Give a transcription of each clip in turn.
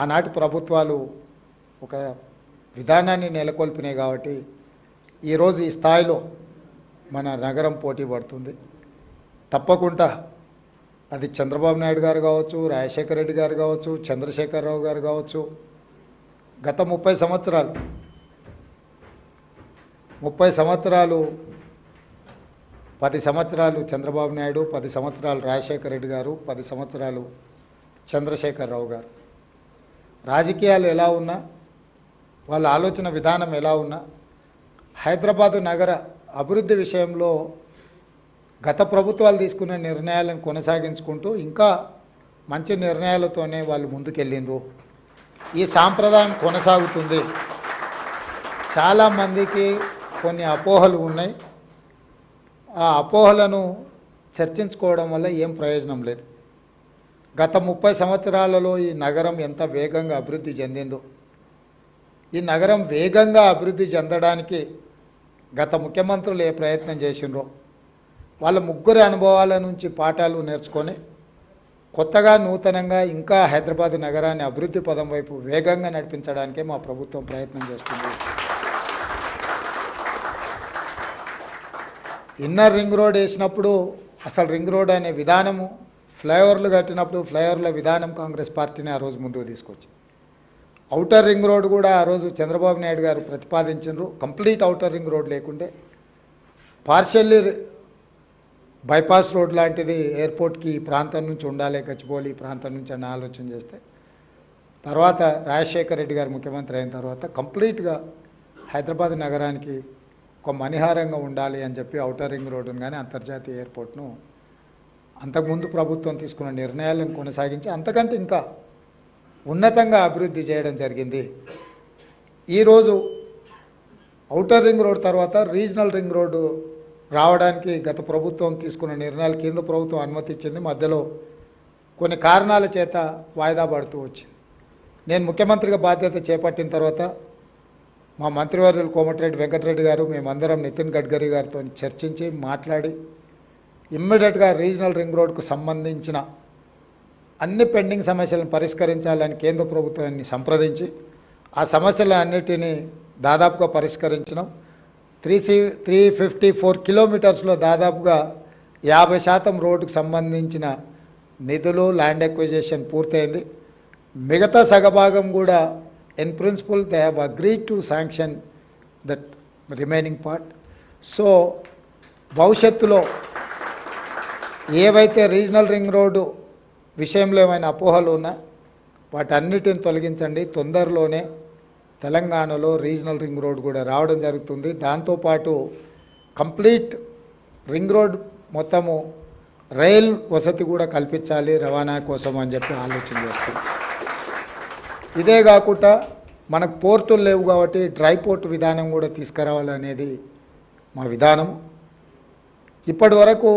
ఆనాటి ప్రభుత్వాలు ఒక విధానాన్ని నెలకొల్పినాయి కాబట్టి ఈరోజు ఈ స్థాయిలో మన నగరం పోటీ పడుతుంది. తప్పకుండా అది చంద్రబాబు నాయుడు గారు కావచ్చు రాజశేఖర రెడ్డి గారు కావచ్చు చంద్రశేఖరరావు గారు కావచ్చు గత ముప్పై సంవత్సరాలు ముప్పై సంవత్సరాలు పది సంవత్సరాలు చంద్రబాబు నాయుడు పది సంవత్సరాలు రాజశేఖర రెడ్డి గారు పది సంవత్సరాలు చంద్రశేఖరరావు గారు. రాజకీయాలు ఎలా ఉన్నా వాళ్ళ ఆలోచన విధానం ఎలా ఉన్నా హైదరాబాదు నగర అభివృద్ధి విషయంలో గత ప్రభుత్వాలు తీసుకున్న నిర్ణయాలను కొనసాగించుకుంటూ ఇంకా మంచి నిర్ణయాలతోనే వాళ్ళు ముందుకెళ్ళిండ్రు. ఈ సాంప్రదాయం కొనసాగుతుంది. చాలామందికి కొన్ని అపోహలు ఉన్నాయి. ఆ అపోహలను చర్చించుకోవడం వల్ల ఏం ప్రయోజనం లేదు. గత ముప్పై సంవత్సరాలలో ఈ నగరం ఎంత వేగంగా అభివృద్ధి చెందిందో. ఈ నగరం వేగంగా అభివృద్ధి చెందడానికి గత ముఖ్యమంత్రులు ఏ ప్రయత్నం చేసిండ్రో వాళ్ళ ముగ్గురి అనుభవాల నుంచి పాఠాలు నేర్చుకొని కొత్తగా నూతనంగా ఇంకా హైదరాబాద్ నగరాన్ని అభివృద్ధి పదం వైపు వేగంగా నడిపించడానికే మా ప్రభుత్వం ప్రయత్నం చేస్తుంది. ఇన్నర్ రింగ్ రోడ్ వేసినప్పుడు అసలు రింగ్ రోడ్ అనే విధానము ఫ్లైఓవర్లు కట్టినప్పుడు ఫ్లైఓవర్ల విధానం కాంగ్రెస్ పార్టీని ఆ రోజు ముందుకు తీసుకొచ్చి ఔటర్ రింగ్ రోడ్ కూడా ఆ రోజు చంద్రబాబు నాయుడు గారు ప్రతిపాదించారు కంప్లీట్ ఔటర్ రింగ్ రోడ్ లేకుంటే పార్షియల్లీ బైపాస్ రోడ్ లాంటిది ఎయిర్పోర్ట్కి ఈ ప్రాంతం నుంచి ఉండాలి గచ్చిబౌలి ఈ ప్రాంతం నుంచి అన్న ఆలోచన చేస్తే తర్వాత రాజశేఖర రెడ్డి గారు ముఖ్యమంత్రి అయిన తర్వాత కంప్లీట్గా హైదరాబాద్ నగరానికి ఒక మణిహారంగా ఉండాలి అని చెప్పి ఔటర్ రింగ్ రోడ్డును కానీ అంతర్జాతీయ ఎయిర్పోర్ట్ను అంతకుముందు ప్రభుత్వం తీసుకున్న నిర్ణయాలను కొనసాగించి అంతకంటే ఇంకా ఉన్నతంగా అభివృద్ధి చేయడం జరిగింది. ఈరోజు ఔటర్ రింగ్ రోడ్ తర్వాత రీజనల్ రింగ్ రోడ్డు రావడానికి గత ప్రభుత్వం తీసుకున్న నిర్ణయాలు కేంద్ర ప్రభుత్వం అనుమతి ఇచ్చింది మధ్యలో కొన్ని కారణాల చేత వాయిదా పడుతూ వచ్చింది. నేను ముఖ్యమంత్రిగా బాధ్యత చేపట్టిన తర్వాత మా మంత్రివర్యులు కోమటిరెడ్డి వెంకటరెడ్డి గారు మేమందరం నితిన్ గడ్కరీ గారితో చర్చించి మాట్లాడి ఇమ్మీడియట్గా రీజనల్ రింగ్ రోడ్కు సంబంధించిన అన్ని పెండింగ్ సమస్యలను పరిష్కరించాలని కేంద్ర ప్రభుత్వాన్ని సంప్రదించి ఆ సమస్యలన్నిటినీ దాదాపుగా పరిష్కరించడం three C three fifty four కిలోమీటర్స్లో దాదాపుగా యాభై శాతం రోడ్డుకు సంబంధించిన నిధులు ల్యాండ్ ఎక్విజేషన్ పూర్తయింది. మిగతా సగభాగం కూడా in principle they have agree to sanction that remaining part. So భవిష్యత్తులో ఏవైతే రీజనల్ రింగ్ రోడ్డు విషయంలో ఏమైనా అపోహలు ఉన్నా వాటన్నిటిని తొలగించండి. తొందరలోనే తెలంగాణలో రీజనల్ రింగ్ రోడ్ కూడా రావడం జరుగుతుంది. దాంతోపాటు కంప్లీట్ రింగ్ రోడ్ మొత్తము రైల్ వసతి కూడా కల్పించాలి రవాణా కోసం అని చెప్పి ఆలోచన చేస్తుంది ఇదే కాకుండా మనకు పోర్టులు లేవు కాబట్టి డ్రై పోర్ట్ విధానం కూడా తీసుకురావాలనేది మా విధానం. ఇప్పటి వరకు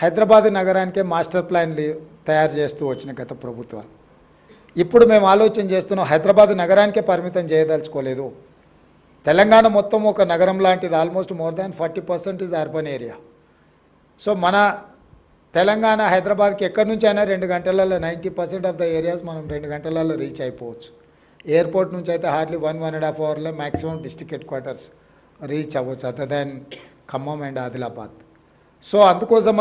హైదరాబాద్ నగరానికే మాస్టర్ ప్లాన్లు తయారు చేస్తూ వచ్చిన గత ప్రభుత్వాలు. ఇప్పుడు మేము ఆలోచన చేస్తున్నాం హైదరాబాద్ నగరానికే పరిమితం చేయదలుచుకోలేదు. తెలంగాణ మొత్తం ఒక నగరం లాంటిది almost more than forty percent is urban area so మన తెలంగాణ హైదరాబాద్కి ఎక్కడి నుంచి అయినా రెండు గంటలలో ninety percent of the areas మనం రెండు గంటలలో రీచ్ అయిపోవచ్చు. ఎయిర్పోర్ట్ నుంచి అయితే hardly one one and half అవర్లో maximum district headquarters reach అవ్వచ్చు other than Khammam and Adilabad. So అందుకోసం